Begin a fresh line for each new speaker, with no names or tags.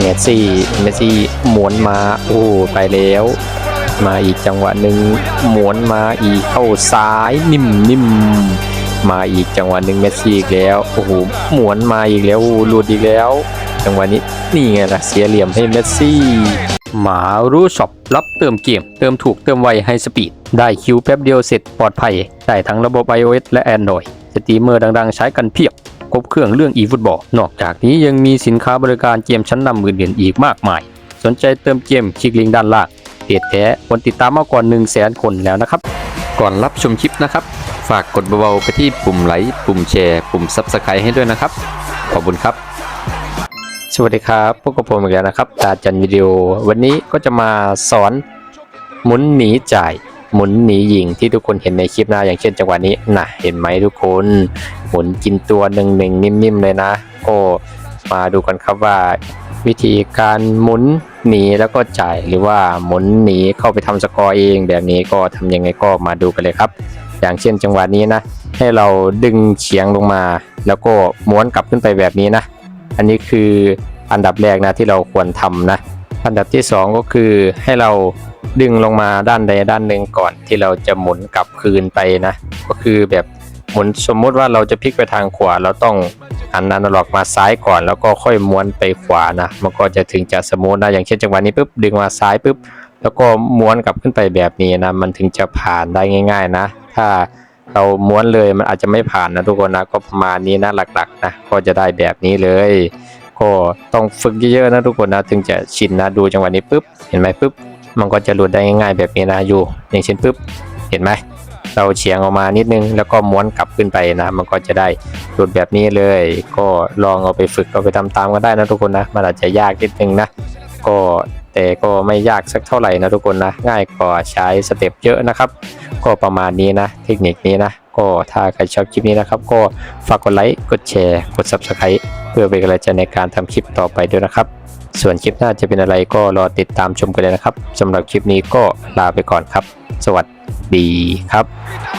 เมสซี่เมสซี่หมุนมาโอ้ไปแล้ว มาอีกจังหวะหนึ่งหมุนมาอีกเข้าซ้ายนิ่มนิ่มมาอีกจังหวะหนึ่งเมสซี่อีกแล้วโอ้โหหมุนมาอีกแล้วโอ้โหลุดอีกแล้ว จังหวะนี้นี่ไงล่ะเสียเหลี่ยมให้เมสซี่หมารู้ช็อปรับเติมเกม เติมถูกเติมไวให้สปีด ได้คิวแป๊บเดียวเสร็จปลอดภัย ได้ทั้งระบบ iOS และ Android สตรีมเมอร์ดังๆ ใช้กันเพียบ ครบเครื่องเรื่อง e-football นอกจากนี้ยังมีสินค้าบริการเกมชั้นนำมือื่นอีกมากมาย สนใจเติมเกมคลิกลิงก์ด้านล่างเพจแท้คนติดตามมากกว่า1 0 0 0 0แสนคนแล้วนะครับ ก่อนรับชมคลิปนะครับ ฝากกดเบาๆไปที่ปุ่มไลค์ปุ่มแชร์ปุ่ม Subscribe ให้ด้วยนะครับ ขอบคุณครับ สวัสดีครับพวกกับผมอีกแล้วนะครับตาจันวิดีโอ วันนี้ก็จะมาสอนหมุนหนีจ่าย หมุนหนียิงที่ทุกคนเห็นในคลิปนะอย่างเช่นจังหวะนี้นะเห็นไหมทุกคน หมุนกินตัวหนึ่งหนึ่งนิ่มๆเลยนะก็มาดูกันครับว่า วิธีการหมุนหนีแล้วก็จ่ายหรือว่าหมุนหนีเข้าไปทำสกอร์เองแบบนี้ก็ทำยังไงก็มาดูกันเลยครับ อย่างเช่นจังหวะนี้นะ ให้เราดึงเฉียงลงมา แล้วก็ม้วนกลับขึ้นไปแบบนี้นะ อันนี้คืออันดับแรกนะที่เราควรทำนะ อันดับที่สองก็คือให้เรา ดึงลงมาด้านใดด้านหนึ่งก่อนที่เราจะหมุนกลับคืนไปนะ ก็คือแบบหมุนสมมุติว่าเราจะพลิกไปทางขวา เราต้องหันอนาล็อกมาซ้ายก่อน แล้วก็ค่อยม้วนไปขวานะมันก็จะถึงจะสมูทนะอย่างเช่นจังหวะนี้ปุ๊บดึงมาซ้ายปุ๊บแล้วก็ม้วนกลับขึ้นไปแบบนี้นะมันถึงจะผ่านได้ง่าย ๆนะ ถ้าเราม้วนเลยมันอาจจะไม่ผ่านนะทุกคนนะก็ประมาณนี้นะหลักๆนะก็จะได้แบบนี้เลยก็ต้องฝึกเยอะๆนะทุกคนนะถึงจะชินนะดูจังหวะนี้ปุ๊บเห็นไหมปุ๊บ มันก็จะหลุดได้ง่ายๆแบบนี้นะอยู่ อย่างเช่นปุ๊บเห็นไหมเราเฉียงออกมานิดนึง แล้วก็ม้วนกลับขึ้นไปนะมันก็จะได้หลุดแบบนี้เลย ก็ลองเอาไปฝึกเอาไปทำตามกันได้นะทุกคนนะมันอาจจะยากนิดนึงนะก็แต่ก็ไม่ยากสักเท่าไหร่นะทุกคนนะง่ายกว่าใช้สเต็ปเยอะนะครับ ก็ประมาณนี้นะ เทคนิคนี้นะ ก็ถ้าใครชอบคลิปนี้นะครับ ก็ฝากกดไลค์กดแชร์ กด Subscribe เพื่อเป็นกำลังใจในการทำคลิปต่อไปด้วยนะครับ ส่วนคลิปหน้าจะเป็นอะไรก็รอติดตามชมกันเลยนะครับสำหรับคลิปนี้ก็ลาไปก่อนครับ สวัสดีครับ